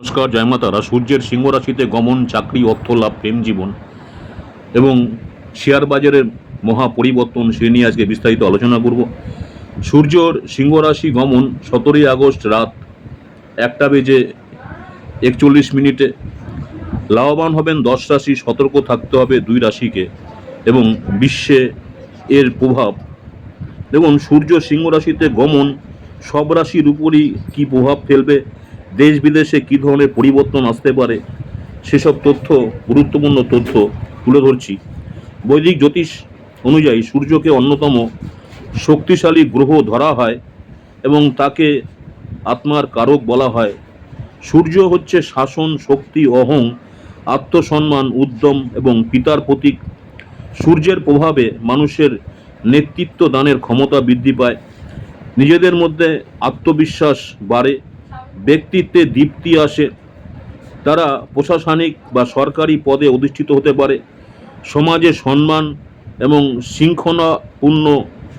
নমস্কার জয়মাতারা সূর্যের সিংহ রাশিতে গমন, চাকরি, অর্থ, লাভ, প্রেম, জীবন এবং শেয়ার বাজারের মহা পরিবর্তন সে নিয়ে আজকে বিস্তারিত আলোচনা করব। সূর্যর সিংহ রাশি গমন সতেরোই আগস্ট রাত একটা বেজে একচল্লিশ মিনিটে। লাভবান হবেন, দশ রাশি সতর্ক থাকতে হবে দুই রাশিকে এবং বিশ্বে এর প্রভাব। দেখুন, সূর্য সিংহ রাশিতে গমন সব রাশির উপরই কী প্রভাব ফেলবে? দেশ বিদেশে কী ধরনের পরিবর্তন আসতে পারে, সেসব তথ্য, গুরুত্বপূর্ণ তথ্য তুলে ধরছি। বৈদিক জ্যোতিষ অনুযায়ী সূর্যকে অন্যতম শক্তিশালী গ্রহ ধরা হয় এবং তাকে আত্মার কারক বলা হয়। সূর্য হচ্ছে শাসন, শক্তি, অহং, আত্মসম্মান, উদ্যম এবং পিতার প্রতীক। সূর্যের প্রভাবে মানুষের নেতৃত্ব দানের ক্ষমতা বৃদ্ধি পায়। নিজেদের মধ্যে আত্মবিশ্বাস বাড়ে। ব্যক্তিত্বে দীপ্তি আসে। তারা প্রশাসনিক বা সরকারি পদে অধিষ্ঠিত হতে পারে। সমাজে সম্মান এবং শৃঙ্খলাপূর্ণ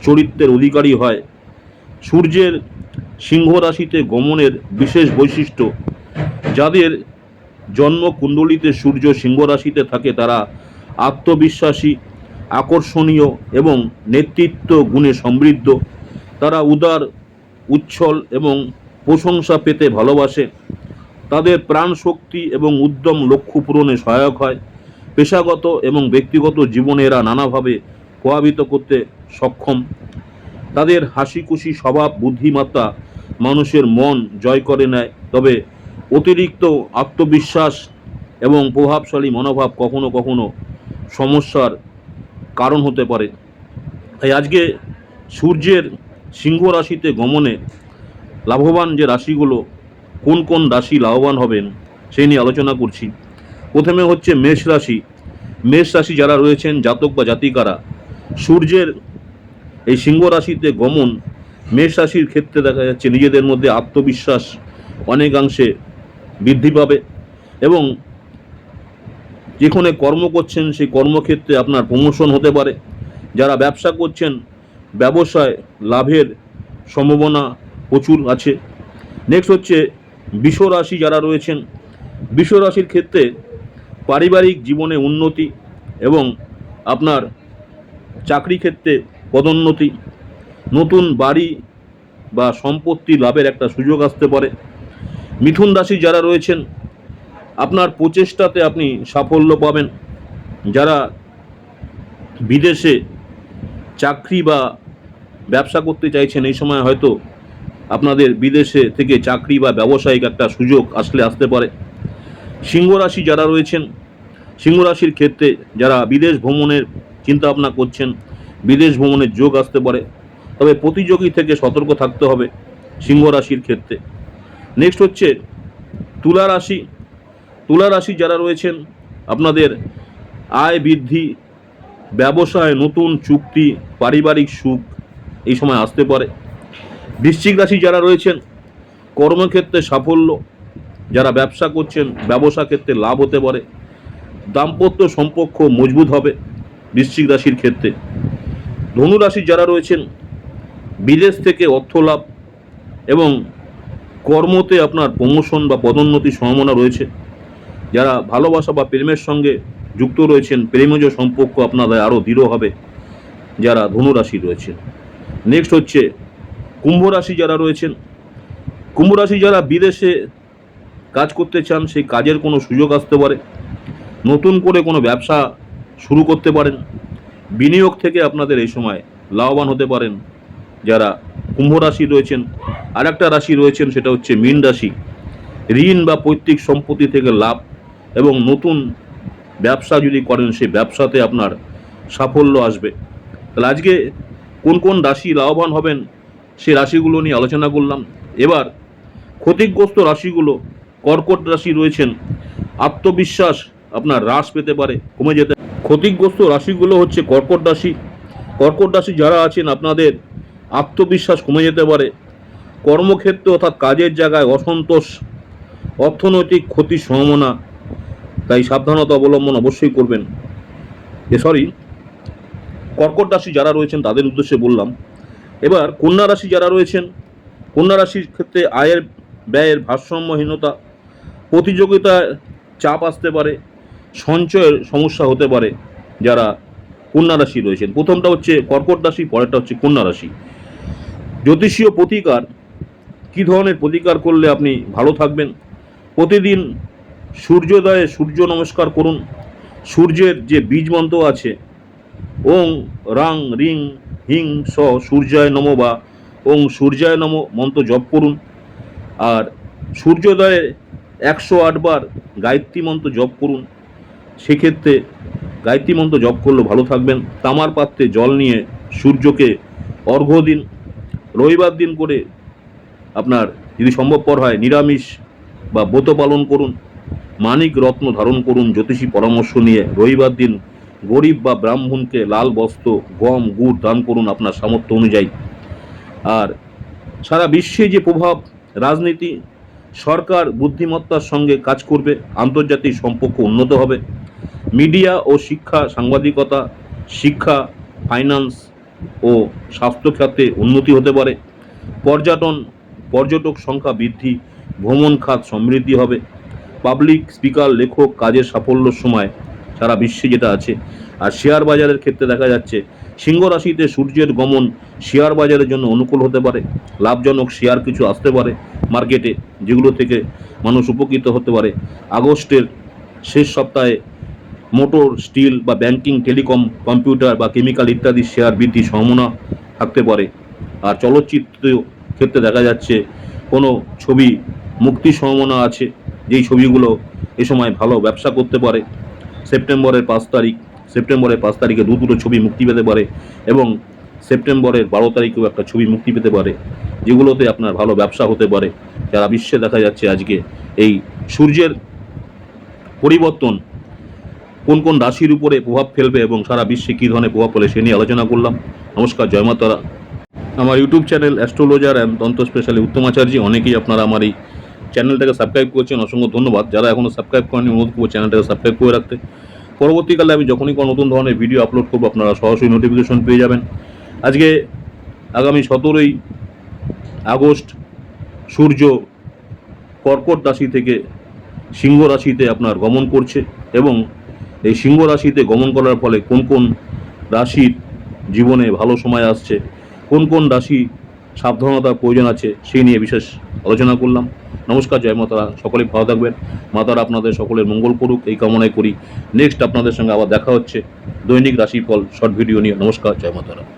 চরিত্রের অধিকারী হয়। সূর্যের সিংহ রাশিতে গমনের বিশেষ বৈশিষ্ট্য, যাদের জন্মকুণ্ডলিতে সূর্য সিংহ রাশিতে থাকে, তারা আত্মবিশ্বাসী, আকর্ষণীয় এবং নেতৃত্ব গুণে সমৃদ্ধ। তারা উদার, উচ্ছল এবং প্রশংসা পেতে ভালোবাসে। তাদের প্রাণ শক্তি এবং উদ্যম লক্ষ্য পূরণে সহায়ক হয়। পেশাগত এবং ব্যক্তিগত জীবনে এরা নানাভাবে প্রভাবিত করতে সক্ষম। তাদের হাসি খুশি স্বভাব, বুদ্ধিমত্তা মানুষের মন জয় করে নেয়। তবে অতিরিক্ত আত্মবিশ্বাস এবং প্রভাবশালী মনোভাব কখনো কখনো সমস্যার কারণ হতে পারে। তাই আজকে সূর্যের সিংহ রাশিতে গমনে লাভবান যে রাশিগুলো কোন কোন রাশি লাভবান হবেন সেই নিয়ে আলোচনা করছি। প্রথমে হচ্ছে মেষ রাশি। মেষ রাশি যারা রয়েছেন, জাতক বা জাতিকারা, সূর্যের এই সিংহ রাশিতে গমন, মেষ রাশির ক্ষেত্রে দেখা যাচ্ছে নিজেদের মধ্যে আত্মবিশ্বাস অনেকাংশে বৃদ্ধি পাবে এবং যেখানে কর্ম করছেন, সেই কর্মক্ষেত্রে আপনার প্রমোশন হতে পারে। যারা ব্যবসা করছেন, ব্যবসায় লাভের সম্ভাবনা প্রচুর আছে। নেক্সট হচ্ছে বিষ রাশি যারা রয়েছেন। বিষ রাশির ক্ষেত্রে পারিবারিক জীবনে উন্নতি এবং আপনার চাকরি ক্ষেত্রে পদোন্নতি, নতুন বাড়ি বা সম্পত্তি লাভের একটা সুযোগ আসতে পারে। মিথুন রাশি যারা রয়েছেন, আপনার প্রচেষ্টাতে আপনি সাফল্য পাবেন। যারা বিদেশে চাকরি বা ব্যবসা করতে চাইছেন, এই সময় হয়তো আপনাদের বিদেশে থেকে চাকরি বা ব্যবসায়িক একটা সুযোগ আসলে আসতে পারে। সিংহ রাশি যারা রয়েছেন সিংহ রাশির ক্ষেত্রে যারা বিদেশ ভ্রমণের চিন্তা ভাবনা করছেন, বিদেশ ভ্রমণের যোগ আসতে পারে। তবে প্রতিযোগী থেকে সতর্ক থাকতে হবে সিংহ রাশির ক্ষেত্রে। নেক্সট হচ্ছে তুলা রাশি। তুলা রাশি যারা রয়েছেন, আপনাদের আয় বৃদ্ধি, ব্যবসায় নতুন চুক্তি, পারিবারিক সুখ এই সময় আসতে পারে। বৃশ্চিক রাশি যারা রয়েছেন, কর্মক্ষেত্রে সাফল্য, যারা ব্যবসা করছেন, ব্যবসা ক্ষেত্রে লাভ হতে পারে, দাম্পত্য সম্পর্ক মজবুত হবে বৃশ্চিক রাশির ক্ষেত্রে। ধনু রাশি যারা রয়েছেন, বিদেশ থেকে অর্থ লাভ এবং কর্মতে আপনার প্রমোশন বা পদোন্নতির সম্ভাবনা রয়েছে। যারা ভালোবাসা বা প্রেমের সঙ্গে যুক্ত রয়েছেন, প্রেমজ সম্পর্ক আপনাদের আরও দৃঢ় হবে, যারা ধনুরাশি রয়েছেন। নেক্সট হচ্ছে কুম্ভ রাশি যারা রয়েছেন কুম্ভ রাশি যারা বিদেশে কাজ করতে চান, সেই কাজের কোনো সুযোগ আসতে পারে। নতুন করে কোনো ব্যবসা শুরু করতে পারেন। বিনিয়োগ থেকে আপনাদের এই সময় লাভবান হতে পারেন যারা কুম্ভ রাশি রয়েছেন। আর একটা রাশি রয়েছেন, সেটা হচ্ছে মীন রাশি। ঋণ বা পৈতৃক সম্পত্তি থেকে লাভ এবং নতুন ব্যবসা যদি করেন, সেই ব্যবসাতে আপনার সাফল্য আসবে। তাহলে আজকে কোন কোন রাশি লাভবান হবেন সেই রাশিগুলো নিয়ে আলোচনা করলাম। এবার ক্ষতিগ্রস্ত রাশিগুলো, কর্কট রাশি রয়েছেন। আত্মবিশ্বাস আপনার হ্রাস পেতে পারে, কমে যেতে ক্ষতিগ্রস্ত রাশিগুলো হচ্ছে কর্কট রাশি। কর্কট রাশি যারা আছেন, আপনাদের আত্মবিশ্বাস কমে যেতে পারে। কর্মক্ষেত্রে অর্থাৎ কাজের জায়গায় অসন্তোষ, অর্থনৈতিক ক্ষতির সম্ভাবনা, তাই সাবধানতা অবলম্বন অবশ্যই করবেন। এ সরি কর্কট রাশি যারা রয়েছেন, তাদের উদ্দেশ্যে বললাম এবার কন্যা রাশি যারা রয়েছেন, কন্যা রাশির ক্ষেত্রে আয়ের, ব্যয়ের ভারসাম্যহীনতা প্রতিযোগিতায় চাপ আসতে পারে, সঞ্চয়ের সমস্যা হতে পারে যারা কন্যা রাশি রয়েছেন। প্রথমটা হচ্ছে কর্কট রাশি, পরেরটা হচ্ছে কন্যা রাশি। জ্যোতিষীয় প্রতিকার, কী ধরনের প্রতিকার করলে আপনি ভালো থাকবেন? প্রতিদিন সূর্যোদয়ে সূর্য নমস্কার করুন। সূর্যের যে বীজ মন্ত্র আছে, ওং, রাং, রিং হিং স সূর্যায় নম বা ওং সূর্যায় নম মন্ত্র জপ করুন। আর সূর্যোদয়ে একশো আটবার গায়ত্রী মন্ত্র জপ করুন। সেক্ষেত্রে গায়ত্রী মন্ত্র জপ করলে ভালো থাকবেন। তামার পাত্রে জল নিয়ে সূর্যকে অর্ঘ্য দিন। রবিবার দিন করে আপনার যদি সম্ভবপর হয় নিরামিষ বা ব্রত পালন করুন। মানিক রত্ন ধারণ করুন, জ্যোতিষী পরামর্শ নিয়ে রবিবার দিন গরিব বা ব্রাহ্মণকে লাল বস্ত্র, গম, গুড় দান করুন আপনার সামর্থ্য অনুযায়ী। আর সারা বিশ্বে যে প্রভাব, রাজনীতি, সরকার বুদ্ধিমত্তার সঙ্গে কাজ করবে, আন্তর্জাতিক সম্পর্ক উন্নত হবে। মিডিয়া ও শিক্ষা, সাংবাদিকতা, শিক্ষা, ফাইন্যান্স ও স্বাস্থ্য খাতে উন্নতি হতে পারে। পর্যটন, পর্যটক সংখ্যা বৃদ্ধি, ভ্রমণ খাত সমৃদ্ধি হবে। পাবলিক স্পিকার, লেখক কাজের সাফল্যের সময় সারা বিশ্বে যেটা আছে। আর শেয়ার বাজারের ক্ষেত্রে দেখা যাচ্ছে, সিংহ রাশিতে সূর্যের গমন শেয়ার বাজারের জন্য অনুকূল হতে পারে। লাভজনক শেয়ার কিছু আসতে পারে মার্কেটে যেগুলো থেকে মানুষ উপকৃত হতে পারে। আগস্টের শেষ সপ্তাহে মোটর, স্টিল বা ব্যাংকিং টেলিকম কম্পিউটার বা কেমিক্যাল ইত্যাদি শেয়ার বৃদ্ধি সম্ভাবনা থাকতে পারে। আর চলচ্চিত্র ক্ষেত্রে দেখা যাচ্ছে, কোনো ছবি মুক্তি সম্ভাবনা আছে, যেই ছবিগুলো এ সময় ভালো ব্যবসা করতে পারে। সেপ্টেম্বরের পাঁচ তারিখ, সেপ্টেম্বরের পাঁচ তারিখে দু দুটো ছবি মুক্তি পেতে পারে এবং সেপ্টেম্বরের বারো তারিখেও একটা ছবি মুক্তি পেতে পারে, যেগুলোতে আপনার ভালো ব্যবসা হতে পারে। যারা বিশ্বে দেখা যাচ্ছে আজকে এই সূর্যের পরিবর্তন কোন কোন রাশির উপরে প্রভাব ফেলবে এবং সারা বিশ্বে কী ধরনের প্রভাব ফেলে সে নিয়ে আলোচনা করলাম। নমস্কার জয়মাতারা আমার ইউটিউব চ্যানেল অ্যাস্ট্রোলজার অ্যান্ড তন্ত্র স্পেশালি উত্তম আচার্য অনেকেই আপনারা আমার এই চ্যানেলটাকে সাবস্ক্রাইব করছেন, অসংখ্য ধন্যবাদ। যারা এখনও সাবস্ক্রাইব করেনি অনুরোধ করব চ্যানেলটাকে সাবস্ক্রাইব করে রাখতে। পরবর্তীকালে আমি যখনই কোনো নতুন ধরনের ভিডিও আপলোড করব, আপনারা সরাসরি নোটিফিকেশন পেয়ে যাবেন। আজকে আগামী সতেরোই আগস্ট সূর্য কর্কট রাশি থেকে সিংহ রাশিতে আপনার গমন করছে এবং এই সিংহ রাশিতে গমন করার ফলে কোন কোন রাশির জীবনে ভালো সময় আসছে, কোন কোন রাশি সাবধানতার প্রয়োজন আছে, সেই নিয়ে বিশেষ আলোচনা করলাম। নমস্কার, জয় মাতারা। সকলেই ভালো থাকবেন। মাতারা আপনাদের সকলের মঙ্গল করুক, এই কামনায় করি। নেক্সট আপনাদের সঙ্গে আবার দেখা হচ্ছে। দৈনিক রাশিফল শর্ট ভিডিও নিয়ে। নমস্কার, জয় মাতারা।